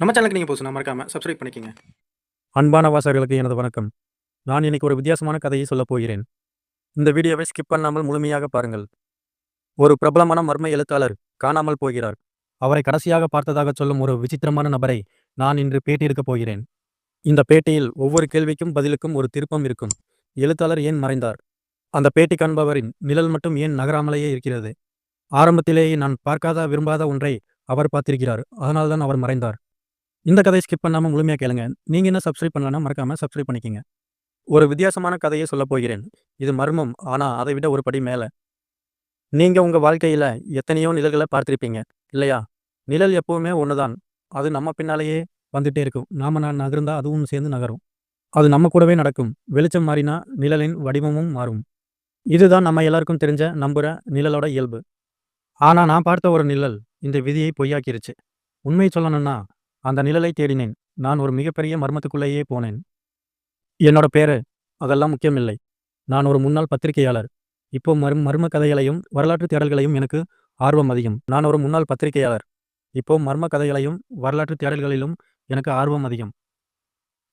நம்ம சேனலுக்கு நீங்கள் போச்சு மறக்காம சப்ஸ்கிரைப் பண்ணிக்கங்க. அன்பான வாசகர்களுக்கு எனது வணக்கம். நான் இன்னைக்கு ஒரு வித்தியாசமான கதையை சொல்லப் போகிறேன். இந்த வீடியோவை ஸ்கிப் பண்ணாமல் முழுமையாக பாருங்கள். ஒரு பிரபலமான மர்ம எழுத்தாளர் காணாமல் போகிறார். அவரை கடைசியாக பார்த்ததாக சொல்லும் ஒரு விசித்திரமான நபரை நான் இன்று பேட்டியிருக்கப் போகிறேன். இந்த பேட்டியில் ஒவ்வொரு கேள்விக்கும் பதிலுக்கும் ஒரு திருப்பம் இருக்கும். எழுத்தாளர் ஏன் மறைந்தார்? அந்த பேட்டி காண்பவரின் நிழல் மட்டும் ஏன் நகராமலேயே இருக்கிறது? ஆரம்பத்திலேயே நான் பார்க்காத விரும்பாத ஒன்றை அவர் பார்த்திருக்கிறார். அதனால்தான் அவர் மறைந்தார். இந்த கதையை ஸ்கிப் பண்ணாமல் முழுமையாக கேளுங்க. நீங்கள் என்ன சப்ஸ்கிரைப் பண்ணலன்னா மறக்காமல் சப்ஸ்கிரைப் பண்ணிக்கங்க. ஒரு வித்தியாசமான கதையை சொல்லப் போகிறேன். இது மர்மம். ஆனால் அதை விட ஒரு படி மேலே. நீங்கள் உங்கள் வாழ்க்கையில் எத்தனையோ நிழல்களை பார்த்துருப்பீங்க. இல்லையா? நிழல் எப்போவுமே ஒன்று தான் அது நம்ம பின்னாலேயே வந்துட்டே இருக்கும். நாம நான் நகர்ந்தால் அதுவும் சேர்ந்து நகரும். அது நம்ம கூடவே நடக்கும். வெளிச்சம் மாறினா நிழலின் வடிவமும் மாறும். இதுதான் நம்ம எல்லாருக்கும் தெரிஞ்ச நம்புகிற நிழலோட இயல்பு. ஆனால் நான் பார்த்த ஒரு நிழல் இந்த விதியை பொய்யாக்கிருச்சு. உண்மை சொல்லணும்னா அந்த நிழலை தேடினேன். நான் ஒரு மிகப்பெரிய மர்மத்துக்குள்ளேயே போனேன். என்னோட பேரு அதெல்லாம் முக்கியமில்லை. நான் ஒரு முன்னாள் பத்திரிகையாளர். இப்போ மர்ம மர்ம கதைகளையும் வரலாற்று தேடல்களையும் எனக்கு ஆர்வம் அதிகம். நான் ஒரு முன்னாள் பத்திரிகையாளர். இப்போ மர்ம கதைகளையும் வரலாற்று தேடல்களிலும் எனக்கு ஆர்வம் அதிகம்.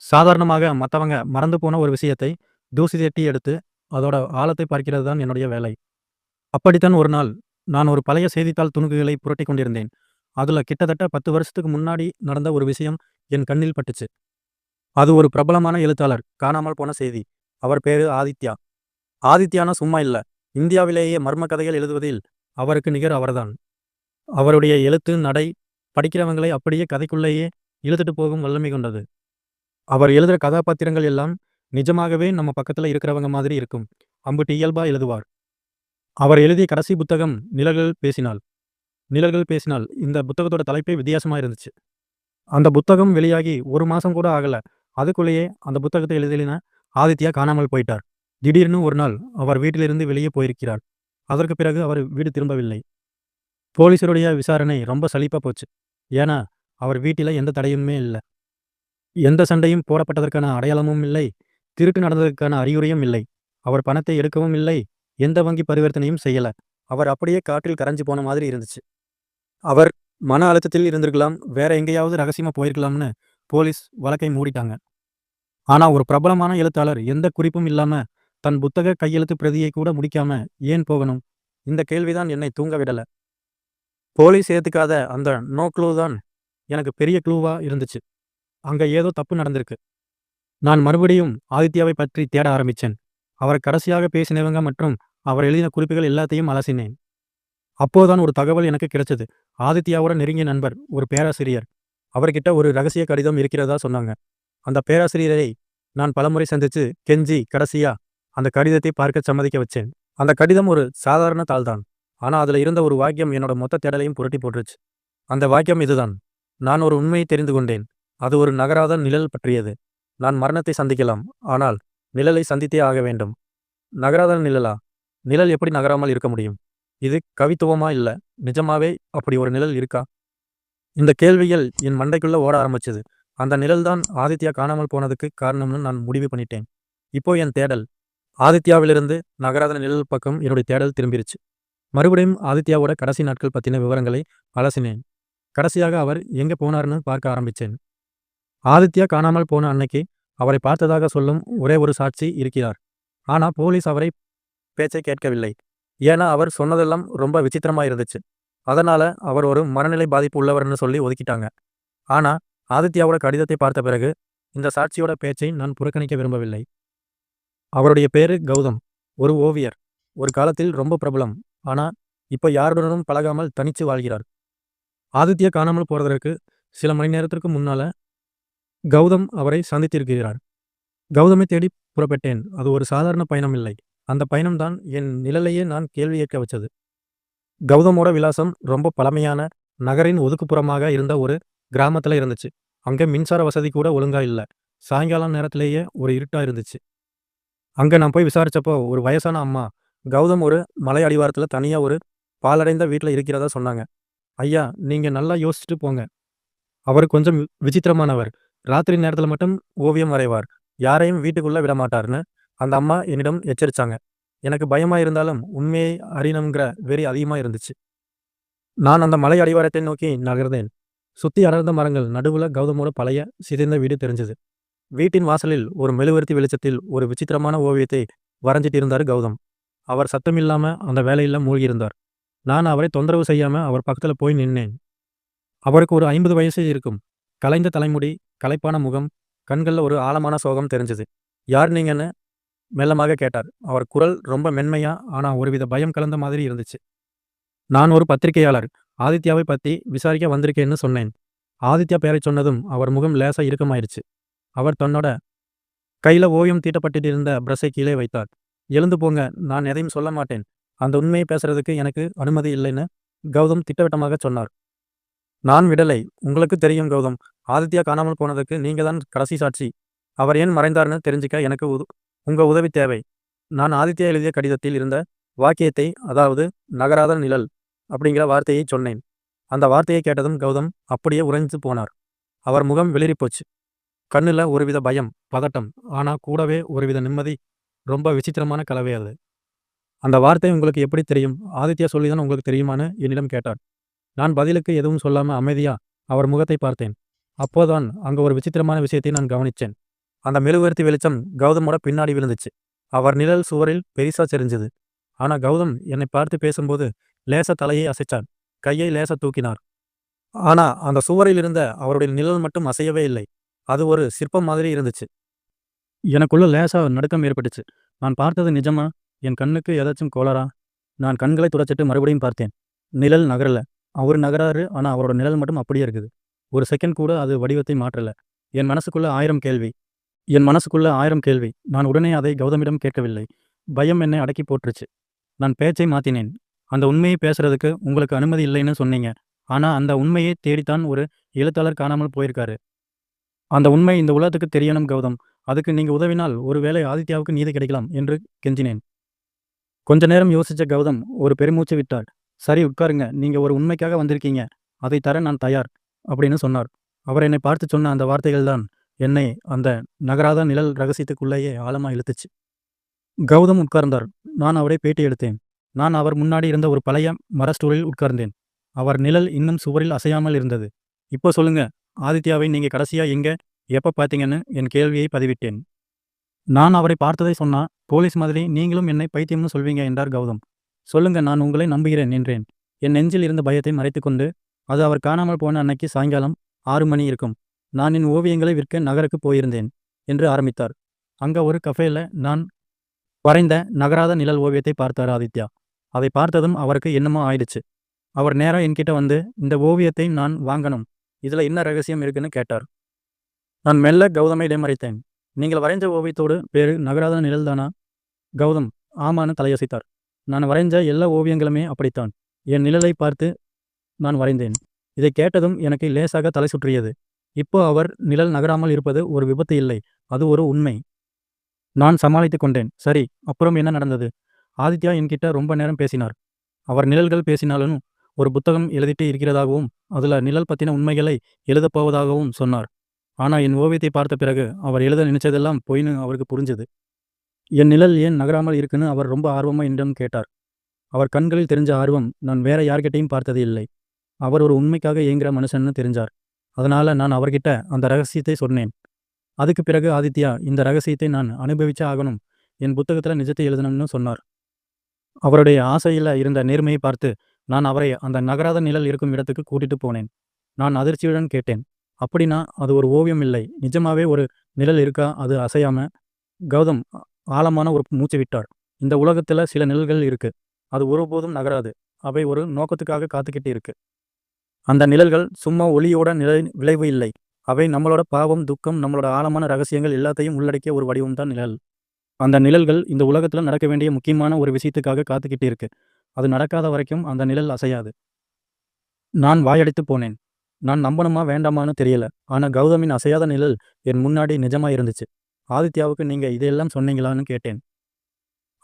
சாதாரணமாக மற்றவங்க மறந்து போன ஒரு விஷயத்தை தூசி தட்டி எடுத்து அதோட ஆழத்தை பார்க்கிறது தான் என்னுடைய வேலை. அப்படித்தான் ஒரு நாள் நான் ஒரு பழைய செய்தித்தாள் துணுக்குகளை புரட்டி கொண்டிருந்தேன். அதுல கிட்டத்தட்ட பத்து வருஷத்துக்கு முன்னாடி நடந்த ஒரு விஷயம் என் கண்ணில் பட்டுச்சு. அது ஒரு பிரபலமான எழுத்தாளர் காணாமல் போன செய்தி. அவர் பேரு ஆதித்யா. ஆதித்யானா சும்மா இல்லை. இந்தியாவிலேயே மர்ம கதைகள் எழுதுவதில் அவருக்கு நிகர் அவர்தான். அவருடைய எழுத்து நடை படிக்கிறவங்களை அப்படியே கதைக்குள்ளேயே இழுத்துட்டு போகும் வல்லமை கொண்டது. அவர் எழுதுகிற கதாபாத்திரங்கள் எல்லாம் நிஜமாகவே நம்ம பக்கத்தில் இருக்கிறவங்க மாதிரி இருக்கும். அம்புட்டு இயல்பா எழுதுவார். அவர் எழுதிய கடைசி புத்தகம் நிழல்கள் பேசினாள் நிழல்கள் பேசினால் இந்த புத்தகத்தோட தலைப்பே வித்தியாசமா இருந்துச்சு. அந்த புத்தகம் வெளியாகி ஒரு மாசம் கூட ஆகல. அதுக்குள்ளேயே அந்த புத்தகத்தை எழுதலின ஆதித்யா காணாமல் போயிட்டார். திடீர்னு ஒரு நாள் அவர் வீட்டிலிருந்து வெளியே போயிருக்கிறார். அதற்கு பிறகு அவர் வீடு திரும்பவில்லை. போலீசருடைய விசாரணை ரொம்ப சலிப்பா போச்சு. ஏன்னா அவர் வீட்டில் எந்த தடையுமே இல்லை. எந்த சண்டையும் போடப்பட்டதற்கான அடையாளமும் இல்லை. திருட்டு நடந்ததற்கான அறிகுறியும் இல்லை. அவர் பணத்தை எடுக்கவும் இல்லை. எந்த வங்கி பரிவர்த்தனையும் செய்யல. அவர் அப்படியே காற்றில் கரைஞ்சு போன மாதிரி இருந்துச்சு. அவர் மன அழுத்தத்தில் இருந்திருக்கலாம் வேற எங்கேயாவது ரகசியமா போயிருக்கலாம்னு போலீஸ் வழக்கை மூடிட்டாங்க. ஆனா ஒரு பிரபலமான எழுத்தாளர் எந்த குறிப்பும் இல்லாம தன் புத்தக கையெழுத்து பிரதியை கூட முடிக்காம ஏன் போகணும்? இந்த கேள்விதான் என்னை தூங்க விடல. போலீஸ் ஏத்துக்காத அந்த நோ க்ளூ தான் எனக்கு பெரிய க்ளூவா இருந்துச்சு. அங்க ஏதோ தப்பு நடந்திருக்கு. நான் மறுபடியும் ஆதித்யாவை பற்றி தேட ஆரம்பித்தேன் அவர் கடைசியாக பேசினவங்க மற்றும் அவர் எழுதின குறிப்புகள் எல்லாத்தையும் அலசினேன். அப்போதான் ஒரு தகவல் எனக்கு கிடைச்சது. ஆதித்யாவோட நெருங்கிய நண்பர் ஒரு பேராசிரியர். அவர்கிட்ட ஒரு ரகசிய கடிதம் இருக்கிறதா சொன்னாங்க. அந்த பேராசிரியரை நான் பலமுறை சந்திச்சு கெஞ்சி கடைசியா அந்த கடிதத்தை பார்க்க சம்மதிக்க வச்சேன். அந்த கடிதம் ஒரு சாதாரண தாள்தான். ஆனா அதுல இருந்த ஒரு வாக்கியம் என்னோட மொத்த தேடலையும் புரட்டி போட்டுருச்சு. அந்த வாக்கியம் இதுதான். நான் ஒரு உண்மையை தெரிந்து கொண்டேன். அது ஒரு நகராத நிழல் பற்றியது. நான் மரணத்தை சந்திக்கலாம். ஆனால் நிழலை சந்தித்தே ஆக வேண்டும். நகராத நிழலா? நிழல் எப்படி நகராமல் இருக்க முடியும்? இது கவித்துவமா இல்லை? நிஜமாவே அப்படி ஒரு நிழல் இருக்கா? இந்த கேள்விகள் என் மண்டைக்குள்ள ஓட ஆரம்பிச்சது. அந்த நிழல் தான் ஆதித்யா காணாமல் போனதுக்கு காரணம்னு நான் முடிவு பண்ணிட்டேன். இப்போ என் தேடல். ஆதித்யாவிலிருந்து நகராத நிழல் பக்கம் என்னுடைய தேடல் திரும்பிருச்சு. மறுபடியும் ஆதித்யாவோட கடைசி நாட்கள் பற்றின விவரங்களை அலசினேன். கடைசியாக அவர் எங்கே போனார்னு பார்க்க ஆரம்பிச்சேன். ஆதித்யா காணாமல் போன அன்னைக்கு அவரை பார்த்ததாக சொல்லும் ஒரே ஒரு சாட்சி இருக்கிறார். ஆனால் போலீஸ் அவரை பேச்சை கேட்கவில்லை. ஏன்னா அவர் சொன்னதெல்லாம் ரொம்ப விசித்திரமா இருந்துச்சு. அதனால அவர் ஒரு மனநிலை பாதிப்பு உள்ளவர்னு சொல்லி ஒதுக்கிட்டாங்க. ஆனா ஆதித்யாவோட கடிதத்தை பார்த்த பிறகு இந்த சாட்சியோட பேச்சை நான் புறக்கணிக்க விரும்பவில்லை. அவருடைய பேரு கௌதம் ஒரு ஓவியர். ஒரு காலத்தில் ரொம்ப பிரபலம். ஆனா இப்ப யாருடனும் பழகாமல் தனிச்சு வாழ்கிறார். ஆதித்யா காணாமல் போறதற்கு சில மணி நேரத்திற்கு முன்னால கௌதம் அவரை சந்தித்திருக்கிறார். கௌதமை தேடி புறப்பட்டேன். அது ஒரு சாதாரண பயணம் இல்லை. அந்த பயணம்தான் என் நிழலையே நான் கேள்வி கேட்க வச்சது. கௌதமோட விலாசம் ரொம்ப பழமையான நகரின் ஒதுக்குப்புறமாக இருந்த ஒரு கிராமத்தில் இருந்துச்சு. அங்கே மின்சார வசதி கூட ஒழுங்கா இல்லை. சாயங்காலம் நேரத்திலேயே ஒரு இருட்டா இருந்துச்சு. அங்கே நான் போய் விசாரிச்சப்போ ஒரு வயசான அம்மா கௌதம் ஒரு மலை அடிவாரத்தில் தனியாக ஒரு பாலடைந்த வீட்டில் இருக்கிறதா சொன்னாங்க. ஐயா நீங்கள் நல்லா யோசிச்சுட்டு போங்க. அவர் கொஞ்சம் விசித்திரமானவர். ராத்திரி நேரத்தில் மட்டும் ஓவியம் வரைவார். யாரையும் வீட்டுக்குள்ளே விடமாட்டார்னு அந்த அம்மா என்னிடம் எச்சரிச்சாங்க. எனக்கு பயமா இருந்தாலும் உண்மையை அறியணுங்கிற வெறி அதிகமா இருந்துச்சு நான் அந்த மலை அடிவாரத்தை நோக்கி நகர்ந்தேன். சுத்தி அடர்ந்த மரங்கள் நடுவுல கௌதமோட பழைய சிதைந்த வீடு தெரிஞ்சது. வீட்டின் வாசலில் ஒரு மெழுவர்த்தி வெளிச்சத்தில் ஒரு விசித்திரமான ஓவியத்தை வரைஞ்சிட்டு இருந்தார் கௌதம். அவர் சத்தமில்லாம அந்த வேலையில மூழ்கியிருந்தார். நான் அவரை தொந்தரவு செய்யாம அவர் பக்கத்துல போய் நின்னேன். அவருக்கு ஒரு ஐம்பது வயசு இருக்கும். கலைந்த தலைமுடி களைப்பான முகம் கண்கள்ல ஒரு ஆழமான சோகம் தெரிஞ்சது. யார் நீங்கன்னு மெல்லமாக கேட்டார். அவர் குரல் ரொம்ப மென்மையா ஆனா ஒருவித பயம் கலந்த மாதிரி இருந்துச்சு. நான் ஒரு பத்திரிகையாளர். ஆதித்யாவை பத்தி விசாரிக்க வந்திருக்கேன்னு சொன்னேன். ஆதித்யா பேரை சொன்னதும் அவர் முகம் லேசா இறுக்கமாயிருச்சு. அவர் தன்னோட கையில ஓவியம் தீட்டப்பட்டு இருந்த பிரஸை கீழே வைத்தார். எழுந்து போங்க நான் எதையும் சொல்ல மாட்டேன். அந்த உண்மையை பேசுறதுக்கு எனக்கு அனுமதி இல்லைன்னு கௌதம் திட்டவட்டமாக சொன்னார். நான் விடலை. உங்களுக்கு தெரியும் கௌதம். ஆதித்யா காணாமல் போனதுக்கு நீங்க தான் கடைசி சாட்சி. அவர் ஏன் மறைந்தார்னு தெரிஞ்சுக்க எனக்கு உது உங்க உதவி தேவை. நான் ஆதித்யா எழுதிய கடிதத்தில் இருந்த வாக்கியத்தை அதாவது நகராத நிழல் அப்படிங்கிற வார்த்தையை சொன்னேன். அந்த வார்த்தையை கேட்டதும் கௌதம் அப்படியே உறைஞ்சு போனார். அவர் முகம் வெளிரிப்போச்சு. போச்சு கண்ணுல ஒருவித பயம் பதட்டம் ஆனா கூடவே ஒருவித நிம்மதி ரொம்ப விசித்திரமான கலவை அது. அந்த வார்த்தை உங்களுக்கு எப்படி தெரியும்? ஆதித்யா சொல்லிதான் உங்களுக்கு தெரியுமான்னு என்னிடம் கேட்டார். நான் பதிலுக்கு எதுவும் சொல்லாமல் அமைதியா அவர் முகத்தை பார்த்தேன். அப்போதான் அங்க ஒரு விசித்திரமான விஷயத்தை நான் கவனிச்சேன். அந்த மெழுகுவர்த்தி வெளிச்சம் கௌதமோட பின்னாடி விழுந்துச்சு. அவர் நிழல் சுவரில் பெரிசா தெரிஞ்சது ஆனா கௌதம் என்னை பார்த்து பேசும்போது லேச தலையை அசைச்சான். கையை லேச தூக்கினார். ஆனா அந்த சுவரில் இருந்த அவருடைய நிழல் மட்டும் அசையவே இல்லை. அது ஒரு சிற்பம் மாதிரி இருந்துச்சு. எனக்குள்ள லேசா நடுக்கம் ஏற்பட்டுச்சு. நான் பார்த்தது நிஜமா? என் கண்ணுக்கு ஏதாச்சும் கோளாறா? நான் கண்களை துடைச்சிட்டு மறுபடியும் பார்த்தேன். நிழல் நகரல. அவர் நகராரு ஆனா அவரோட நிழல் மட்டும் அப்படியே இருக்குது. ஒரு செகண்ட் கூட அது வடிவத்தை மாற்றல. என் மனசுக்குள்ள ஆயிரம் கேள்வி. என் மனசுக்குள்ள ஆயிரம் கேள்வி. நான் உடனே அதை கௌதமிடம் கேட்கவில்லை. பயம் என்னை அடக்கி போட்டுருச்சு நான் பேச்சை மாத்தினேன். அந்த உண்மையை பேசுறதுக்கு உங்களுக்கு அனுமதி இல்லைன்னு சொன்னீங்க. ஆனா அந்த உண்மையை தேடித்தான் ஒரு எழுத்தாளர் காணாமல் போயிருக்காரு. அந்த உண்மை இந்த உலகத்துக்கு தெரியணும் கௌதம். அதுக்கு நீங்க உதவினால் ஒருவேளை ஆதித்யாவுக்கு நீதி கிடைக்கலாம் என்று கெஞ்சினேன். கொஞ்ச நேரம் யோசிச்ச கௌதம் ஒரு பெருமூச்சு விட்டார் சரி உட்காருங்க. நீங்க ஒரு உண்மைக்காக வந்திருக்கீங்க. அதை தர நான் தயார் அப்படின்னு சொன்னார். அவர் என்னை பார்த்து சொன்ன அந்த வார்த்தைகள் தான் என்னை அந்த நகராத நிழல் ரகசியத்துக்குள்ளேயே ஆழமாக இழுத்துச்சு. கௌதம் உட்கார்ந்தார். நான் அவரை பேட்டி எடுத்தேன். நான் அவர் முன்னாடி இருந்த ஒரு பழைய மர ஸ்டூலில் உட்கார்ந்தேன். அவர் நிழல் இன்னும் சுவரில் அசையாமல் இருந்தது. இப்போ சொல்லுங்க ஆதித்யாவை நீங்கள் கடைசியாக எங்கே எப்போ பார்த்தீங்கன்னு என் கேள்வியை பதிவிட்டேன். நான் அவரை பார்த்ததை சொன்னா போலீஸ் மாதிரி நீங்களும் என்னை பைத்தியம்னு சொல்வீங்க என்றார் கௌதம். சொல்லுங்க நான் உங்களை நம்புகிறேன் என்றேன். என் நெஞ்சில் இருந்த பயத்தை மறைத்துக்கொண்டு அது அவர் காணாமல் போன அன்னைக்கு சாயங்காலம் ஆறு மணி இருக்கும். நான் என் ஓவியங்களை விற்க நகருக்கு போயிருந்தேன் என்று ஆரம்பித்தார். அங்க ஒரு கஃபேல நான் வரைந்த நகராத நிழல் ஓவியத்தை பார்த்தார் ஆதித்யா. அதை பார்த்ததும் அவருக்கு என்னமோ ஆயிடுச்சு. அவர் நேரம் என்கிட்ட வந்து இந்த ஓவியத்தை நான் வாங்கணும். இதுல என்ன ரகசியம் இருக்குன்னு கேட்டார். நான் மெல்ல கௌதமை இடைமறைத்தேன். நீங்கள் வரைஞ்ச ஓவியத்தோடு பேரு நகராத நிழல் தானா கௌதம் ஆமான்னு தலையசைத்தார். நான் வரைஞ்ச எல்லா ஓவியங்களுமே அப்படித்தான். என் நிழலை பார்த்து நான் வரைந்தேன். இதை கேட்டதும் எனக்கு லேசாக தலை சுற்றியது. இப்போ அவர் நிழல் நகராமல் இருப்பது ஒரு விபத்து இல்லை. அது ஒரு உண்மை. நான் சமாளித்துக் கொண்டேன். சரி அப்புறம் என்ன நடந்தது? ஆதித்யா என்கிட்ட ரொம்ப நேரம் பேசினார். அவர் நிழல்கள் பேசினாலும் ஒரு புத்தகம் எழுதிட்டு இருக்கிறதாகவும் அதுல நிழல் பத்தின உண்மைகளை எழுதப் போவதாகவும் சொன்னார். ஆனா என் ஓவியத்தை பார்த்த பிறகு அவர் எழுத நினைச்சதெல்லாம் பொய்னு அவருக்கு புரிஞ்சது. என் நிழல் ஏன் நகராமல் இருக்குன்னு அவர் ரொம்ப ஆர்வமா என்னிடம் கேட்டார். அவர் கண்களில் தெரிஞ்ச ஆர்வம் நான் வேற யார்கிட்டையும் பார்த்தது இல்லை அவர் ஒரு உண்மைக்காக இயங்குகிற மனுஷன்னு தெரிஞ்சார். அதனால நான் அவர்கிட்ட அந்த ரகசியத்தை சொன்னேன். அதுக்கு பிறகு ஆதித்யா இந்த ரகசியத்தை நான் அனுபவிச்சே ஆகணும். என் புத்தகத்தில் நிஜத்தை எழுதணும்னு சொன்னார். அவருடைய ஆசையில் இருந்த நேர்மையை பார்த்து நான் அவரை அந்த நகராத நிழல் இருக்கும் இடத்துக்கு கூட்டிட்டு போனேன். நான் அதிர்ச்சியுடன் கேட்டேன். அப்படின்னா அது ஒரு ஓவியம் இல்லை. நிஜமாவே ஒரு நிழல் இருக்கா? அது அசையாம? கௌதம் ஆழமான ஒரு மூச்சு விட்டார் இந்த உலகத்தில் சில நிழல்கள் இருக்கு. அது ஒருபோதும் நகராது. அவை ஒரு நோக்கத்துக்காக காத்துக்கிட்டு இருக்கு. அந்த நிழல்கள் சும்மா ஒளியோட நிலை விளைவு இல்லை. அவை நம்மளோட பாவம் துக்கம் நம்மளோட ஆழமான ரகசியங்கள் எல்லாத்தையும் உள்ளடக்கிய ஒரு வடிவம் தான் நிழல். அந்த நிழல்கள் இந்த உலகத்துல நடக்க வேண்டிய முக்கியமான ஒரு விஷயத்துக்காக காத்துக்கிட்டு இருக்கு அது நடக்காத வரைக்கும் அந்த நிழல் அசையாது. நான் வாயடித்து போனேன். நான் நம்பணுமா வேண்டாமான்னு தெரியல. ஆனா கௌதமின் அசையாத நிழல் என் முன்னாடி நிஜமா இருந்துச்சு. ஆதித்யாவுக்கு நீங்க இதையெல்லாம் சொன்னீங்களான்னு கேட்டேன்.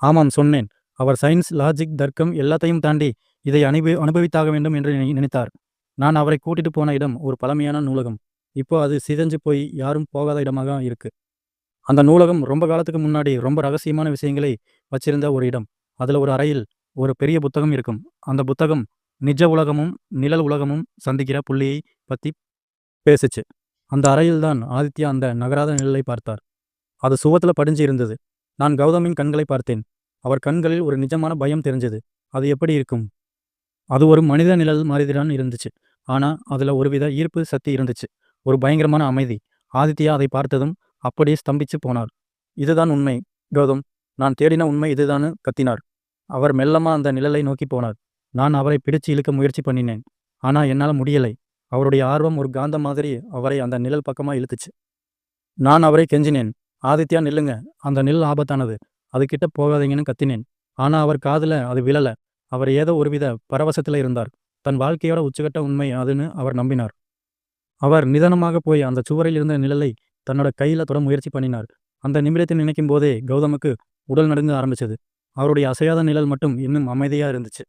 ஆமாம் சொன்னேன். அவர் சயின்ஸ் லாஜிக் தர்க்கம் எல்லாத்தையும் தாண்டி இதை அனுபவி அனுபவித்தாக வேண்டும் என்று நினைத்தார். நான் அவரை கூட்டிட்டு போன இடம் ஒரு பழமையான நூலகம். இப்போ அது சிதைஞ்சு போய் யாரும் போகாத இடமாக இருக்கு. அந்த நூலகம் ரொம்ப காலத்துக்கு முன்னாடி ரொம்ப ரகசியமான விஷயங்களை வச்சிருந்த ஒரு இடம். அதுல ஒரு அறையில் ஒரு பெரிய புத்தகம் இருக்கும். அந்த புத்தகம் நிஜ உலகமும் நிழல் உலகமும் சந்திக்கிற புள்ளியை பத்தி பேசுச்சு. அந்த அறையில்தான் ஆதித்யா அந்த நகராத நிழலை பார்த்தார். அது சுவத்துல படிஞ்சு இருந்தது. நான் கௌதமின் கண்களை பார்த்தேன். அவர் கண்களில் ஒரு நிஜமான பயம் தெரிஞ்சது. அது எப்படி இருக்கும்? அது ஒரு மனித நிழல் மாதிரிதான் இருந்துச்சு. ஆனா அதுல ஒருவித ஈர்ப்பு சக்தி இருந்துச்சு. ஒரு பயங்கரமான அமைதி. ஆதித்யா அதை பார்த்ததும் அப்படியே ஸ்தம்பிச்சு போனார். இதுதான் உண்மை கௌதம். நான் தேடின உண்மை இதுதான்னு கத்தினார். அவர் மெல்லமா அந்த நிழலை நோக்கி போனார். நான் அவரை பிடிச்சு இழுக்க முயற்சி பண்ணினேன். ஆனா என்னால முடியலை. அவருடைய ஆர்வம் ஒரு காந்தம் மாதிரி அவரை அந்த நிழல் பக்கமா இழுத்துச்சு. நான் அவரை கெஞ்சினேன். ஆதித்யா நில்லுங்க. அந்த நிழல் ஆபத்தானது. அது கிட்ட போகாதீங்கன்னு கத்தினேன். ஆனா அவர் காதுல அது விழல. அவர் ஏதோ ஒருவித பரவசத்தில் இருந்தார். தன் வாழ்க்கையோட உச்சகட்ட உண்மை அதுன்னு அவர் நம்பினார். அவர் நிதானமாக போய் அந்த சுவரில் இருந்த நிழலை தன்னோட கையில தொட முயற்சி பண்ணினார். அந்த நிமிடத்தை நினைக்கும் போதே கௌதமுக்கு உடல் நடுங்க ஆரம்பிச்சது. அவருடைய அசையாத நிழல் மட்டும் இன்னும் அமைதியா இருந்துச்சு.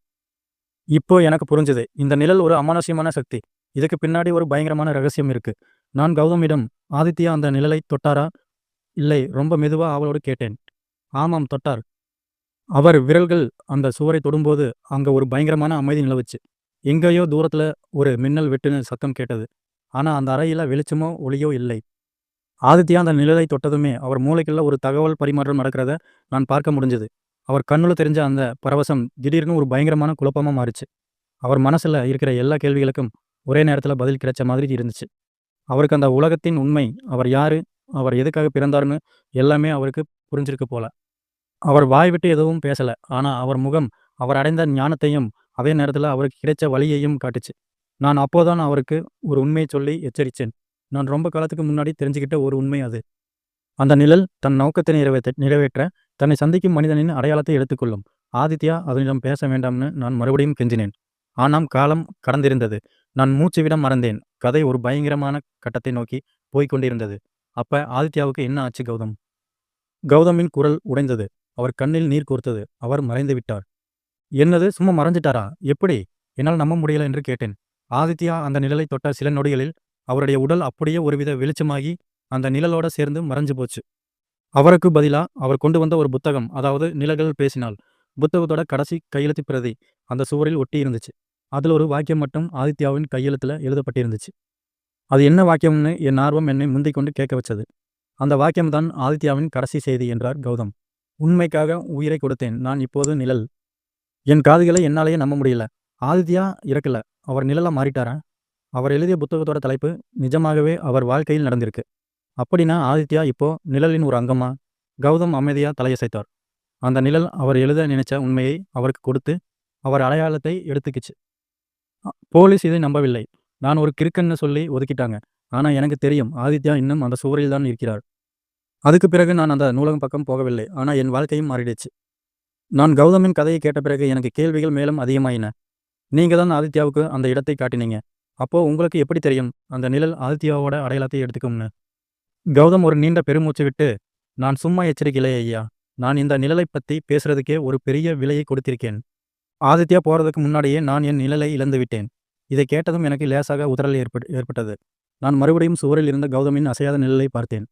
இப்போ எனக்கு புரிஞ்சது இந்த நிழல் ஒரு அமானுஷ்யமான சக்தி. இதுக்கு பின்னாடி ஒரு பயங்கரமான ரகசியம் இருக்கு. நான் கௌதமிடம் ஆதித்யா அந்த நிழலை தொட்டாரா? இல்லை ரொம்ப மெதுவா அவளோடு கேட்டேன். ஆமாம் தொட்டார். அவர் விரல்கள் அந்த சுவரை தொடும்போது அங்க ஒரு பயங்கரமான அமைதி நிலவுச்சு. எங்கேயோ தூரத்துல ஒரு மின்னல் வெட்டுன்னு சத்தம் கேட்டது. ஆனா அந்த அறையில வெளிச்சமோ ஒளியோ இல்லை. ஆதித்யா அந்த நிழலை தொட்டதுமே அவர் மூளைக்குள்ள ஒரு தகவல் பரிமாற்றம் நடக்கிறத நான் பார்க்க முடிஞ்சது. அவர் கண்ணுல தெரிஞ்ச அந்த பரவசம் திடீர்னு ஒரு பயங்கரமான குழப்பமா மாறுச்சு. அவர் மனசுல இருக்கிற எல்லா கேள்விகளுக்கும் ஒரே நேரத்துல பதில் கிடைச்ச மாதிரி இருந்துச்சு. அவருக்கு அந்த உலகத்தின் உண்மை அவர் யாரு அவர் எதுக்காக பிறந்தாருன்னு எல்லாமே அவருக்கு புரிஞ்சிருக்கு போல. அவர் வாய்விட்டு எதுவும் பேசல. ஆனா அவர் முகம் அவர் அடைந்த ஞானத்தையும் அதே நேரத்துல அவருக்கு கிடைச்ச வழியையும் காட்டுச்சு. நான் அப்போதான் அவருக்கு ஒரு உண்மையை சொல்லி எச்சரித்தேன். நான் ரொம்ப காலத்துக்கு முன்னாடி தெரிஞ்சுக்கிட்ட ஒரு உண்மை அது. அந்த நிழல் தன் நோக்கத்தை நிறைவேற்ற நிறைவேற்ற தன்னை சந்திக்கும் மனிதனின் அடையாளத்தை எடுத்துக்கொள்ளும். ஆதித்யா அதனிடம் பேச வேண்டாம்னு நான் மறுபடியும் கெஞ்சினேன். ஆனால் காலம் கடந்திருந்தது. நான் மூச்சுவிடம் மறந்தேன். கதை ஒரு பயங்கரமான கட்டத்தை நோக்கி போய்க் கொண்டிருந்தது. அப்ப ஆதித்யாவுக்கு என்ன ஆச்சு கௌதம்? கௌதமின் குரல் உடைந்தது. அவர் கண்ணில் நீர் கோர்த்தது. அவர் மறைந்து விட்டார் என்னது? சும்மா மறைஞ்சிட்டாரா? எப்படி? என்னால் நம்ப முடியல என்று கேட்டேன். ஆதித்யா அந்த நிழலை தொட்ட சில நொடிகளில் அவருடைய உடல் அப்படியே ஒருவித வெளிச்சமாகி அந்த நிழலோட சேர்ந்து மறைஞ்சு போச்சு. அவருக்கு பதிலா அவர் கொண்டு வந்த ஒரு புத்தகம் அதாவது நிழல்கள் பேசினால். புத்தகத்தோட கடைசி கையெழுத்து பிரதி அந்த சுவரில் ஒட்டி இருந்துச்சு. அதில் ஒரு வாக்கியம் மட்டும் ஆதித்யாவின் கையெழுத்தில் எழுதப்பட்டிருந்துச்சு. அது என்ன வாக்கியம்னு என் ஆர்வம் என்னை முந்திக் கொண்டு கேட்க வச்சது. அந்த வாக்கியம்தான் ஆதித்யாவின் கடைசி செய்தி என்றார் கௌதம். உண்மைக்காக உயிரை கொடுத்தேன். நான் இப்போது நிழல். என் காதுகளை என்னாலேயே நம்ப முடியல. ஆதித்யா இறக்கல. அவர் நிழலா மாறிட்டாரா? அவர் எழுதிய புத்தகத்தோட தலைப்பு நிஜமாகவே அவர் வாழ்க்கையில் நடந்திருக்கு. அப்படின்னா ஆதித்யா இப்போ நிழலின் ஒரு அங்கமா? கௌதம் அமைதியா தலையசைத்தார். அந்த நிழல் அவர் எழுத நினைச்ச உண்மையை அவருக்கு கொடுத்து அவர் அடையாளத்தை எடுத்துக்கிச்சு. போலீஸ் இதை நம்பவில்லை. நான் ஒரு கிறுக்கன்னு சொல்லி ஒதுக்கிட்டாங்க. ஆனா எனக்கு தெரியும் ஆதித்யா இன்னும் அந்த சுவரில் தான் இருக்கிறார். அதுக்கு பிறகு நான் அந்த நூலகம் பக்கம் போகவில்லை. ஆனால் என் வாழ்க்கையும் மாறிடுச்சு. நான் கௌதமின் கதையை கேட்ட பிறகு எனக்கு கேள்விகள் மேலும் அதிகமாயின. நீங்க தான் ஆதித்யாவுக்கு அந்த இடத்தை காட்டினீங்க. அப்போ உங்களுக்கு எப்படி தெரியும்? அந்த நிழல் ஆதித்யாவோட அடையாளத்தை எடுத்துக்கும்னு. கௌதம் ஒரு நீண்ட பெருமூச்சு விட்டு நான் சும்மா எச்சரிக்கலை ஐயா. நான் இந்த நிழலை பற்றி பேசுறதுக்கே ஒரு பெரிய விலையை கொடுத்திருக்கேன். ஆதித்யா போறதுக்கு முன்னாடியே நான் என் நிழலை இழந்து விட்டேன். இதை கேட்டதும் எனக்கு லேசாக உதறல் ஏற்பட் ஏற்பட்டது. நான் மறுபடியும் சுவரில் இருந்த கௌதமின் அசையாத நிழலை பார்த்தேன்.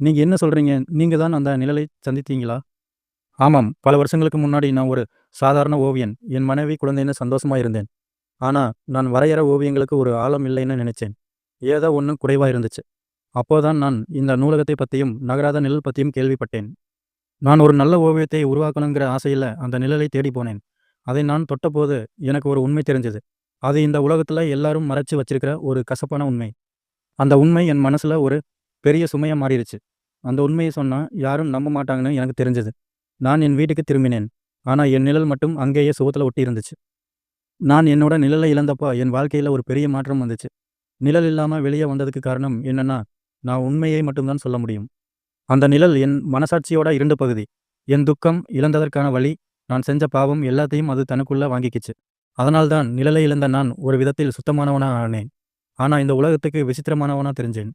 நீங்கள் என்ன சொல்கிறீங்க நீங்கள் தான் அந்த நிழலை சந்தித்தீங்களா? ஆமாம். பல வருஷங்களுக்கு முன்னாடி நான் ஒரு சாதாரண ஓவியன். என் மனைவி குழந்தைன்னு சந்தோஷமா இருந்தேன். ஆனால் நான் வரையற ஓவியங்களுக்கு ஒரு ஆழம் இல்லைன்னு நினைச்சேன். ஏதோ ஒன்று குறைவாக இருந்துச்சு. அப்போதான் நான் இந்த நூலகத்தை பற்றியும் நகராத நிழல் பற்றியும் கேள்விப்பட்டேன். நான் ஒரு நல்ல ஓவியத்தை உருவாக்கணுங்கிற ஆசையில் அந்த நிழலை தேடி போனேன். அதை நான் தொட்டபோது எனக்கு ஒரு உண்மை தெரிஞ்சது. அது இந்த உலகத்தில் எல்லாரும் மறைச்சு வச்சிருக்கிற ஒரு கசப்பான உண்மை. அந்த உண்மை என் மனசில் ஒரு பெரிய சுமையாக மாறிடுச்சு. அந்த உண்மையை சொன்னால் யாரும் நம்ப மாட்டாங்கன்னு எனக்கு தெரிஞ்சது. நான் என் வீட்டுக்கு திரும்பினேன். ஆனால் என் நிழல் மட்டும் அங்கேயே சுகத்தில் ஒட்டி இருந்துச்சு. நான் என்னோட நிழலை இழந்தப்போ என் வாழ்க்கையில் ஒரு பெரிய மாற்றம் வந்துச்சு. நிழல் இல்லாமல் வெளியே வந்ததுக்கு காரணம் என்னன்னா நான் உண்மையை மட்டும்தான் சொல்ல முடியும். அந்த நிழல் என் மனசாட்சியோட இரண்டு பகுதி. என் துக்கம் இழந்ததற்கான வழி நான் செஞ்ச பாவம் எல்லாத்தையும் அது தனக்குள்ள வாங்கிக்கிச்சு. அதனால்தான் நிழலை இழந்த நான் ஒரு விதத்தில் சுத்தமானவனா ஆனேன் ஆனா இந்த உலகத்துக்கு விசித்திரமானவனா தெரிஞ்சேன்.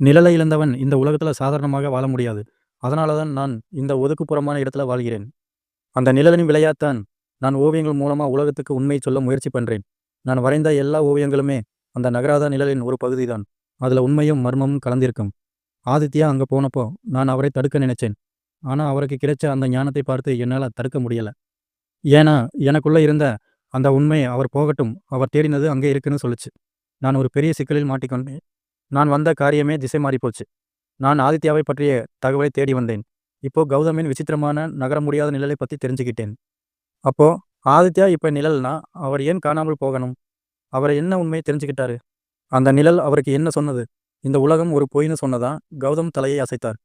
நிழலை இழந்தவன் இந்த உலகத்துல சாதாரணமாக வாழ முடியாது. அதனால தான் நான் இந்த ஒதுக்குப்புறமான இடத்துல வாழ்கிறேன். அந்த நிழலின் விளையாத்தான் நான் ஓவியங்கள் மூலமா உலகத்துக்கு உண்மை சொல்ல முயற்சி பண்றேன். நான் வரைந்த எல்லா ஓவியங்களுமே அந்த நகராத நிழலின் ஒரு பகுதிதான். அதுல உண்மையும் மர்மமும் கலந்திருக்கும். ஆதித்யா அங்க போனப்போ நான் அவரை தடுக்க நினைச்சேன். ஆனா அவருக்கு கிடைச்ச அந்த ஞானத்தை பார்த்து என்னால் தடுக்க முடியல. ஏன்னா எனக்குள்ள இருந்த அந்த உண்மை அவர் போகட்டும் அவர் தேடினது அங்கே இருக்குன்னு சொல்லுச்சு. நான் ஒரு பெரிய சிக்கலில் மாட்டிக்கொண்டேன். நான் வந்த காரியமே திசை மாறிப்போச்சு. நான் ஆதித்யாவை பற்றிய தகவலை தேடி வந்தேன். இப்போ கௌதமின் விசித்திரமான நகர முடியாத நிழலை பற்றி தெரிஞ்சுக்கிட்டேன். அப்போ ஆதித்யா இப்போ நிழல்னா அவர் ஏன் காணாமல் போகணும்? அவர் என்ன உண்மையை தெரிஞ்சுக்கிட்டாரு? அந்த நிழல் அவருக்கு என்ன சொன்னது? இந்த உலகம் ஒரு பொய்ன்னு சொன்னதான் கௌதம் தலையை அசைத்தார்.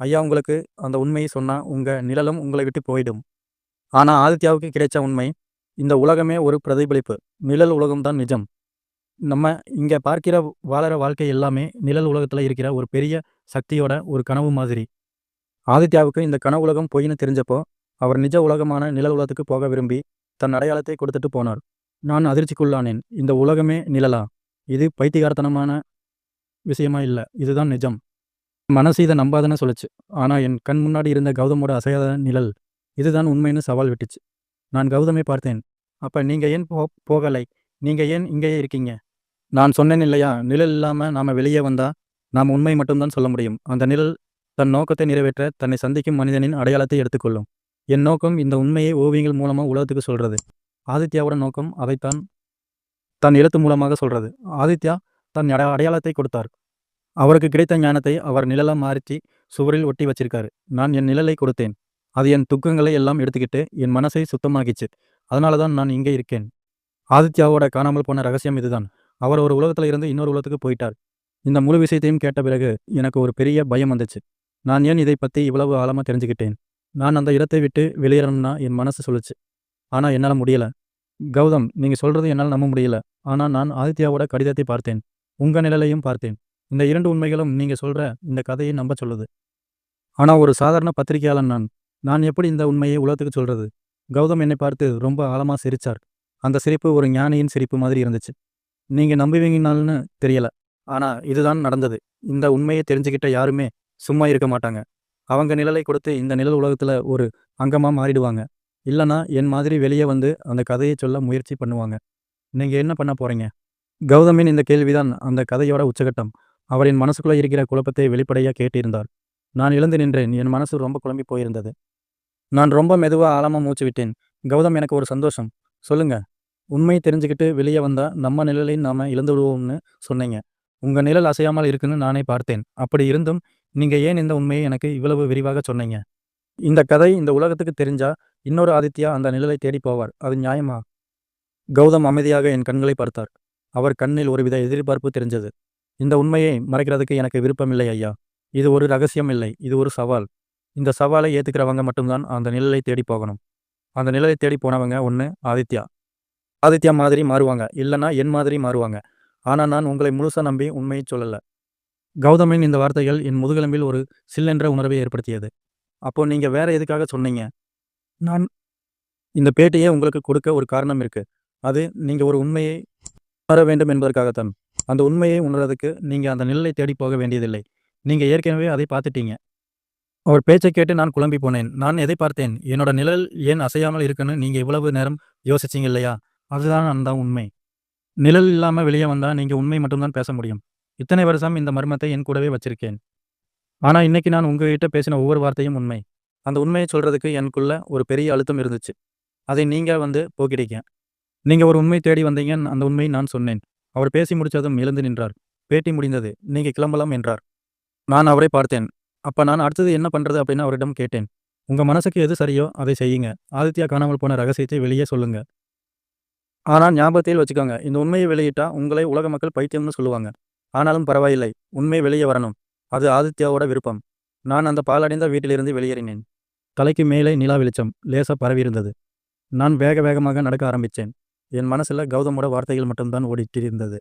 ஐயா உங்களுக்கு அந்த உண்மையை சொன்னால் உங்கள் நிழலும் உங்களை விட்டு போயிடும். ஆனால் ஆதித்யாவுக்கு கிடைச்ச உண்மை இந்த உலகமே ஒரு பிரதிபலிப்பு. நிழல் உலகம்தான் நிஜம். நம்ம இங்கே பார்க்கிற வாழற வாழ்க்கை எல்லாமே நிழல் உலகத்தில் இருக்கிற ஒரு பெரிய சக்தியோட ஒரு கனவு மாதிரி. ஆதித்யாவுக்கு இந்த கனவு உலகம் பொய்ன்னு தெரிஞ்சப்போ அவர் நிஜ உலகமான நிழல் உலகத்துக்கு போக விரும்பி தன் அடையாளத்தை கொடுத்துட்டு போனார். நான் அதிர்ச்சிக்குள்ளானேன். இந்த உலகமே நிழலா? இது பைத்தியகாரத்தனமான விஷயமா இல்லை. இதுதான் நிஜம். மனசு இதை நம்பாதுன்னு சொல்லுச்சு. ஆனால் என் கண் முன்னாடி இருந்த கௌதமோட அசையாத நிழல் இதுதான் உண்மைன்னு சவால் விட்டுச்சு. நான் கௌதமை பார்த்தேன். அப்போ நீங்கள் ஏன் போ போகலை? நீங்கள் ஏன் இங்கேயே இருக்கீங்க? நான் சொன்னேன் இல்லையா? நிழல் இல்லாமல் நாம் வெளியே வந்தால் நாம் உண்மை மட்டும்தான் சொல்ல முடியும். அந்த நிழல் தன் நோக்கத்தை நிறைவேற்ற தன்னை சந்திக்கும் மனிதனின் அடையாளத்தை எடுத்துக்கொள்ளும். என் நோக்கம் இந்த உண்மையை ஓவியங்கள் மூலமாக உலகத்துக்கு சொல்கிறது ஆதித்யாவோட நோக்கம் அதைத்தான் தன் எழுத்து மூலமாக சொல்கிறது ஆதித்யா தன் அட அடையாளத்தை கொடுத்தார். அவருக்கு கிடைத்த ஞானத்தை அவர் நிழலாக மாறிச்சு சுவரில் ஒட்டி வச்சிருக்காரு. நான் என் நிழலை கொடுத்தேன். அது என் துக்கங்களை எல்லாம் எடுத்துக்கிட்டு என் மனசை சுத்தமாக்கிச்சு. அதனால தான் நான் இங்கே இருக்கேன். ஆதித்யாவோட காணாமல் போன ரகசியம் இதுதான். அவர் ஒரு உலகத்துல இருந்து இன்னொரு உலகத்துக்கு போயிட்டார். இந்த முழு விஷயத்தையும் கேட்ட பிறகு எனக்கு ஒரு பெரிய பயம் வந்துச்சு. நான் ஏன் இதை பற்றி இவ்வளவு ஆழமாக தெரிஞ்சுக்கிட்டேன்? நான் அந்த இடத்தை விட்டு வெளியேறணும்னா என் மனசு சொல்லுச்சு. ஆனால் என்னால் முடியல. கௌதம் நீங்கள் சொல்கிறது என்னால் நம்ப முடியல. ஆனால் நான் ஆதித்யாவோட கடிதத்தை பார்த்தேன். உங்கள் நிழலையும் பார்த்தேன். இந்த இரண்டு உண்மைகளும் நீங்கள் சொல்கிற இந்த கதையை நம்ப சொல்லுது. ஆனால் ஒரு சாதாரண பத்திரிகையாளன் நான். நான் எப்படி இந்த உண்மையை உலகத்துக்கு சொல்கிறது கௌதம் என்னை பார்த்து ரொம்ப ஆழமாக சிரிச்சார். அந்த சிரிப்பு ஒரு ஞானியின் சிரிப்பு மாதிரி இருந்துச்சு. நீங்கள் நம்புவீங்கனால்னு தெரியல. ஆனால் இதுதான் நடந்தது. இந்த உண்மையை தெரிஞ்சுக்கிட்ட யாருமே சும்மா இருக்க மாட்டாங்க. அவங்க நிழலை கொடுத்து இந்த நிழல் உலகத்தில் ஒரு அங்கமாக மாறிடுவாங்க. இல்லைனா என் மாதிரி வெளியே வந்து அந்த கதையை சொல்ல முயற்சி பண்ணுவாங்க. நீங்கள் என்ன பண்ண போகிறீங்க கௌதமின் இந்த கேள்விதான் அந்த கதையோட உச்சகட்டம். அவரின் மனசுக்குள்ளே இருக்கிற குழப்பத்தை வெளிப்படையாக கேட்டிருந்தார். நான் எழுந்து நின்றேன். என் மனசு ரொம்ப குழம்பி போயிருந்தது. நான் ரொம்ப மெதுவாக ஆழமாக மூச்சு விட்டேன். கௌதம் எனக்கு ஒரு சந்தோஷம். சொல்லுங்க. உண்மை தெரிஞ்சுக்கிட்டு வெளியே வந்தா நம்ம நிழலை நாம இழந்து விடுவோம்னு சொன்னீங்க. உங்க நிழல் அசையாமல் இருக்குன்னு நானே பார்த்தேன். அப்படி இருந்தும் நீங்க ஏன் இந்த உண்மையை எனக்கு இவ்வளவு விரிவாக சொன்னீங்க? இந்த கதை இந்த உலகத்துக்கு தெரிஞ்சா இன்னொரு ஆதித்யா அந்த நிழலை தேடி போவார். அது நியாயமா? கௌதம் அமைதியாக என் கண்களை பார்த்தார். அவர் கண்ணில் ஒருவித எதிர்பார்ப்பு தெரிஞ்சது. இந்த உண்மையை மறைக்கிறதுக்கு எனக்கு விருப்பமில்லை ஐயா. இது ஒரு ரகசியம் இல்லை. இது ஒரு சவால். இந்த சவாலை ஏத்துக்கிறவங்க மட்டும்தான் அந்த நிழலை தேடி போகணும். அந்த நிழலை தேடி போனவங்க ஒன்று ஆதித்யா. ஆதித்யா மாதிரி மாறுவாங்க. இல்லைன்னா என் மாதிரி மாறுவாங்க. ஆனால் நான் உங்களை முழுசாக நம்பி உண்மையை சொல்லலை. கௌதமின் இந்த வார்த்தைகள் என் முதுகெலும்பில் ஒரு சில்லென்ற உணர்வை ஏற்படுத்தியது. அப்போ நீங்கள் வேற எதுக்காக சொன்னீங்க? நான் இந்த பேட்டியை உங்களுக்கு கொடுக்க ஒரு காரணம் இருக்குது அது நீங்கள் ஒரு உண்மையை உணர வேண்டும் என்பதற்காகத்தான். அந்த உண்மையை உணர்றதுக்கு நீங்கள் அந்த நிழலை தேடி போக வேண்டியதில்லை. நீங்கள் ஏற்கனவே அதை பார்த்துட்டீங்க. அவர் பேச்சை கேட்டு நான் குழம்பி போனேன். நான் எதை பார்த்தேன்? என்னோட நிழல் ஏன் அசையாமல் இருக்குன்னு நீங்கள் இவ்வளவு நேரம் யோசிச்சிங்க இல்லையா? அதுதான் அந்த உண்மை. நிழல் இல்லாமல் வெளியே வந்தால் நீங்கள் உண்மை மட்டும்தான் பேச முடியும். இத்தனை வருஷம் இந்த மர்மத்தை என் கூடவே வச்சிருக்கேன். ஆனால் இன்னைக்கு நான் உங்ககிட்ட பேசின ஒவ்வொரு வார்த்தையும் உண்மை. அந்த உண்மையை சொல்கிறதுக்கு எனக்குள்ள ஒரு பெரிய அழுத்தம் இருந்துச்சு. அதை நீங்கள் வந்து போக்கிட்டீங்க. நீங்கள் ஒரு உண்மை தேடி வந்தீங்க அந்த உண்மையை நான் சொன்னேன். அவர் பேசி முடிச்சதும் எழுந்து நின்றார். பேட்டி முடிந்தது. நீங்கள் கிளம்பலாம் என்றார். நான் அவரை பார்த்தேன். அப்போ நான் அடுத்தது என்ன பண்ணுறது அப்படின்னு அவரிடம் கேட்டேன். உங்கள் மனசுக்கு எது சரியோ அதை செய்யுங்க. ஆதித்யா காணாமல் போன ரகசியத்தை வெளியே சொல்லுங்கள் ஆனா ஞாபகத்தில் வச்சுக்கோங்க. இந்த உண்மையை வெளியிட்டா உங்களை உலக மக்கள் பைத்தியம்னு சொல்லுவாங்க. ஆனாலும் பரவாயில்லை. உண்மை வெளியே வரணும். அது ஆதித்யாவோட விருப்பம். நான் அந்த பாலடைந்த வீட்டிலிருந்து வெளியேறினேன். தலைக்கு மேலே நிலா வெளிச்சம். லேசா பரவியிருந்தது நான் வேக வேகமாக நடக்க ஆரம்பித்தேன். என் மனசுல கௌதமோட வார்த்தைகள் மட்டும்தான் ஓடிட்டு இருந்தது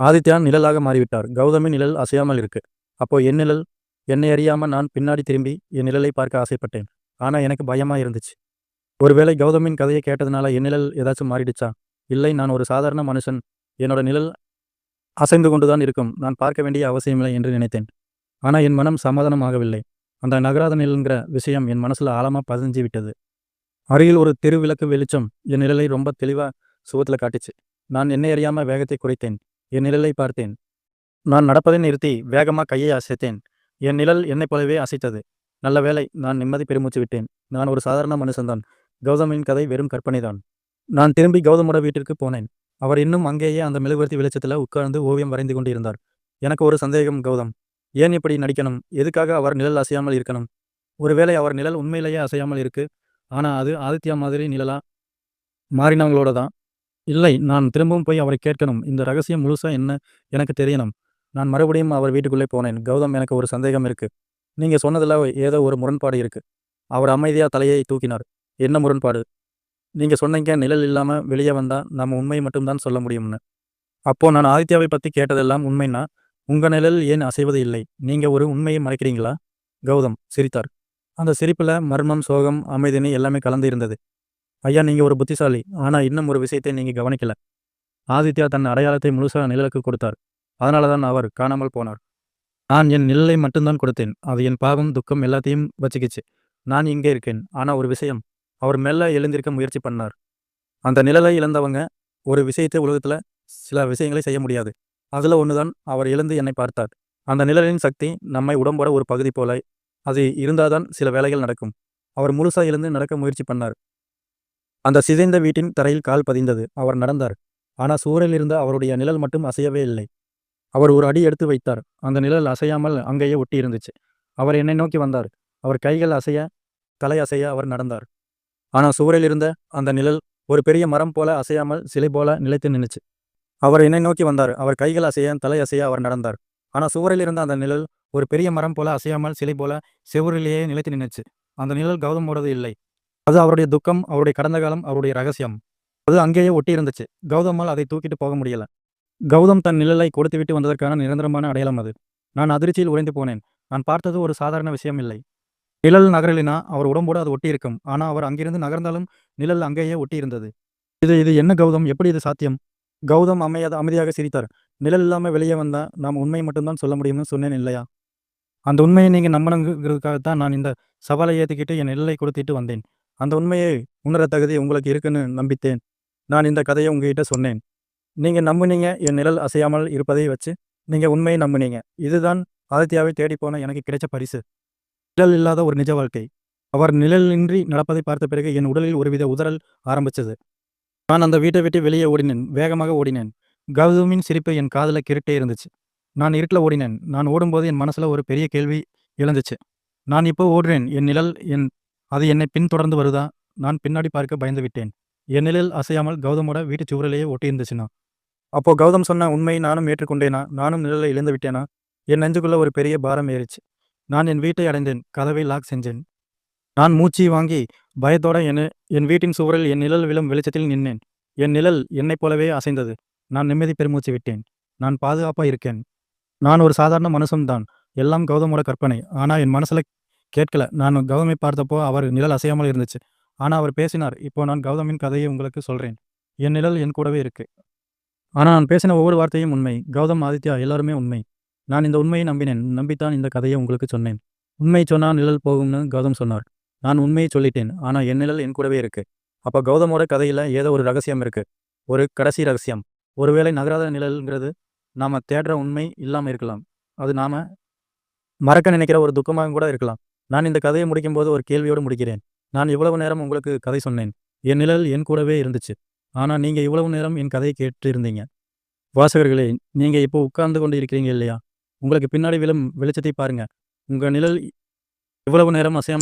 ஆதித்யா நிழலாக மாறிவிட்டார். கௌதமின் நிழல் அசையாமல் இருக்கு. அப்போ என் நிழல்? என்னை அறியாமல் நான் பின்னாடி திரும்பி என் நிழலை பார்க்க ஆசைப்பட்டேன். ஆனால் எனக்கு பயமா இருந்துச்சு. ஒருவேளை கௌதமின் கதையை கேட்டதுனால என் நிழல் ஏதாச்சும் மாறிடுச்சா? இல்லை நான் ஒரு சாதாரண மனுஷன். என்னோட நிழல் அசைந்து கொண்டுதான் இருக்கும். நான் பார்க்க வேண்டிய அவசியமில்லை என்று நினைத்தேன். ஆனால் என் மனம் சமாதானமாகவில்லை அந்த நகராத நிழல்ங்கிற விஷயம் என் மனசில் ஆழமாக பதிஞ்சு விட்டது. அருகில் ஒரு தெரு விளக்கு வெளிச்சம் என் நிழலை ரொம்ப தெளிவாக சுகத்தில் காட்டுச்சு. நான் என்னை அறியாமல் வேகத்தை குறைத்தேன். என் நிழலை பார்த்தேன். நான் நடப்பதை நிறுத்தி வேகமா கையை அசைத்தேன். என் நிழல் என்னைப் போலவே அசைத்தது. நல்ல வேளை நான் நிம்மதி பெருமூச்சு விட்டேன். நான் ஒரு சாதாரண மனுஷன்தான். கௌதமின் கதை வெறும் கற்பனைதான். நான் திரும்பி கௌதமோட வீட்டிற்கு போனேன். அவர் இன்னும் அங்கேயே அந்த மெழுகுவர்த்தி வெளிச்சத்தில் உட்கார்ந்து ஓவியம் வரைந்து கொண்டிருந்தார். எனக்கு ஒரு சந்தேகம் கௌதம். ஏன் இப்படி நடிக்கணும்? எதுக்காக அவர் நிழல் அசையாமல் இருக்கணும்? ஒருவேளை அவர் நிழல் உண்மையிலேயே அசையாமல் இருக்கு. ஆனால் அது ஆதித்யா மாதிரி நிழலா மாறினவங்களோட தான். இல்லை நான் திரும்பவும் போய் அவரை கேட்கணும். இந்த ரகசியம் முழுசா என்ன எனக்கு தெரியணும். நான் மறுபடியும் அவர் வீட்டுக்குள்ளே போனேன். கௌதம் எனக்கு ஒரு சந்தேகம் இருக்கு. நீங்க சொன்னதில் ஏதோ ஒரு முரண்பாடு இருக்கு. அவர் அமைதியா தலையை தூக்கினார். என்ன முரண்பாடு? நீங்க சொன்னீங்க நிழல் இல்லாம வெளியே வந்தா நம்ம உண்மையை மட்டும்தான் சொல்ல முடியும்னு. அப்போ நான் ஆதித்யாவை பத்தி கேட்டதெல்லாம் உண்மைன்னா உங்க நிழல் ஏன் அசைவது இல்லை? நீங்க ஒரு உண்மையை மறைக்கிறீங்களா? கௌதம் சிரித்தார். அந்த சிரிப்புல மர்மம் சோகம் அமைதினு எல்லாமே கலந்து இருந்தது. ஐயா நீங்க ஒரு புத்திசாலி ஆனா இன்னும் ஒரு விஷயத்தை நீங்க கவனிக்கல. ஆதித்யா தன் அடையாளத்தை முழுசா நிழலுக்கு கொடுத்தார். அதனாலதான் அவர் காணாமல் போனார். நான் என் நிழலை மட்டும்தான் கொடுத்தேன். அது என் பாவம் துக்கம் எல்லாத்தையும் வச்சுக்கிச்சு. நான் இங்கே இருக்கேன். ஆனா ஒரு விஷயம் அவர் மெல்ல எழுந்திருக்க முயற்சி பண்ணார். அந்த நிழலை இழந்தவங்க ஒரு விஷயத்தை உலகத்துல சில விஷயங்களை செய்ய முடியாது. அதுல ஒண்ணுதான் அவர் எழுந்து என்னை பார்த்தார். அந்த நிழலின் சக்தி நம்மை உடம்போட ஒரு பகுதி போல அது இருந்தாதான் சில வேலைகள் நடக்கும். அவர் முழுசா எழுந்து நடக்க முயற்சி பண்ணார். அந்த சிதைந்த வீட்டின் தரையில் கால் பதிந்தது. அவர் நடந்தார். ஆனால் சூழலில் இருந்த அவருடைய நிழல் மட்டும் அசையவே இல்லை. அவர் ஒரு அடி எடுத்து வைத்தார். அந்த நிழல் அசையாமல் அங்கேயே ஒட்டி இருந்துச்சு. அவர் என்னை நோக்கி வந்தார். அவர் கைகள் அசைய தலை அசைய அவர் நடந்தார். ஆனா சுவரில் இருந்த அந்த நிழல் ஒரு பெரிய மரம் போல அசையாமல் சிலை போல நிலைத்து நின்னுச்சு. அவர் என்னை நோக்கி வந்தார். அவர் கைகள் அசைய தலை அசைய அவர் நடந்தார். ஆனா சுவரில் இருந்த அந்த நிழல் ஒரு பெரிய மரம் போல அசையாமல் சிலை போல செவரிலேயே நிலைத்து நின்னுச்சு. அந்த நிழல் கௌதமோடது இல்லை. அது அவருடைய துக்கம் அவருடைய கடந்த காலம் அவருடைய ரகசியம். அது அங்கேயே ஒட்டி இருந்துச்சு. கௌதமால் அதை தூக்கிட்டு போக முடியல. கௌதம் தன் நிழலை கொடுத்துவிட்டு வந்ததற்கான நிரந்தரமான அடையாளம் அது. நான் அதிர்ச்சியில் உறைந்து போனேன். நான் பார்த்தது ஒரு சாதாரண விஷயம் இல்லை நிழல் நகரலினா அவர் உடம்போடு அது ஒட்டி இருக்கும் அவர் அங்கிருந்து நகர்ந்தாலும் நிழல் அங்கேயே ஒட்டி இருந்தது இது இது என்ன கௌதம்? எப்படி இது சாத்தியம்? கௌதம் அமையாத அமைதியாக சிரித்தார். நிழல் இல்லாமல் வெளியே வந்தால் நாம் உண்மையை மட்டும்தான் சொல்ல முடியும்னு சொன்னேன் இல்லையா? அந்த உண்மையை நீங்கள் நம்பணுங்கிறதுக்காகத்தான் நான் இந்த சவாலை ஏற்றுக்கிட்டு என் நிழலை கொடுத்துட்டு வந்தேன். அந்த உண்மையை உணர தகுதி உங்களுக்கு இருக்குன்னு நம்பித்தேன். நான் இந்த கதையை உங்ககிட்ட சொன்னேன். நீங்கள் நம்புனீங்க என் நிழல் அசையாமல் இருப்பதை வச்சு நீங்கள் உண்மையை நம்புனீங்க. இதுதான் ஆதித்யாவை தேடி போன எனக்கு கிடைச்ச பரிசு. நிழல் இல்லாத ஒரு நிஜ வாழ்க்கை. அவர் நிழலின்றி நடப்பதை பார்த்த பிறகு என் உடலில் ஒருவித உதறல் ஆரம்பிச்சது. நான் அந்த வீட்டை விட்டு வெளியே ஓடினேன். வேகமாக ஓடினேன். கௌதமின் சிரிப்பு என் காதுல கிருட்டே இருந்துச்சு. நான் இருட்டில் ஓடினேன். நான் ஓடும்போது என் மனசுல ஒரு பெரிய கேள்வி எழுந்துச்சு. நான் இப்போ ஓடுறேன். என் நிழல் என் அது என்னை பின்தொடர்ந்து வருதா? நான் பின்னாடி பார்க்க பயந்து விட்டேன். என் நிழல் அசையாமல் கௌதமோட வீட்டு சுவரிலேயே ஒட்டியிருந்துச்சுன்னா அப்போ கௌதம் சொன்ன உண்மையை நானும் ஏற்றுக்கொண்டேனா? நானும் நிழலை இழந்து விட்டேனா? என் நெஞ்சுக்குள்ள ஒரு பெரிய பாரம் ஏறிச்சு. நான் என் வீட்டை அடைந்தேன் கதவை லாக் செஞ்சேன். நான் மூச்சு வாங்கி பயத்தோட என என் வீட்டின் சுவரில் என் நிழல் விழும் வெளிச்சத்தில் நின்னேன். என் நிழல் என்னைப் போலவே அசைந்தது. நான் நிம்மதி பெருமூச்சு விட்டேன். நான் பாதுகாப்பாக இருக்கேன். நான் ஒரு சாதாரண மனுஷன்தான் எல்லாம் கௌதமோட கற்பனை. ஆனால் என் மனசில் கேட்கல. நான் கௌதமை பார்த்தப்போ அவர் நிழல் அசையாமல் இருந்துச்சு. ஆனால் அவர் பேசினார் இப்போ நான் கௌதமின் கதையை உங்களுக்கு சொல்கிறேன் என் நிழல் என் கூடவே இருக்கு. ஆனால் நான் பேசின ஒவ்வொரு வார்த்தையும் உண்மை. கௌதம் ஆதித்யா எல்லாருமே உண்மை. நான் இந்த உண்மையை நம்பினேன். நம்பித்தான் இந்த கதையை உங்களுக்கு சொன்னேன். உண்மை சொன்னால் நிழல் போகும்னு கௌதம் சொன்னார். நான் உண்மையை சொல்லிட்டேன். ஆனால் என் நிழல் என் கூடவே இருக்கு. அப்போ கௌதமோட கதையில் ஏதோ ஒரு ரகசியம் இருக்கு. ஒரு கடைசி ரகசியம். ஒருவேளை நகராத நிழல்ங்கிறது நாம் தேடுற உண்மை இல்லாமல் இருக்கலாம். அது நாம் மறக்க நினைக்கிற ஒரு துக்கமாக கூட இருக்கலாம். நான் இந்த கதையை முடிக்கும்போது ஒரு கேள்வியோடு முடிக்கிறேன். நான் இவ்வளவு நேரம் உங்களுக்கு கதை சொன்னேன். என் நிழல் என் கூடவே இருந்துச்சு. ஆனால் நீங்கள் இவ்வளவு நேரம் என் கதையை கேட்டு இருந்தீங்க வாசகர்களே நீங்கள் இப்போ உட்கார்ந்து கொண்டு இருக்கிறீங்க இல்லையா? உங்களுக்கு பின்னாடி விழும் வெளிச்சத்தை பாருங்க. உங்க நிழல் இவ்வளவு நேரம் அசையாமல்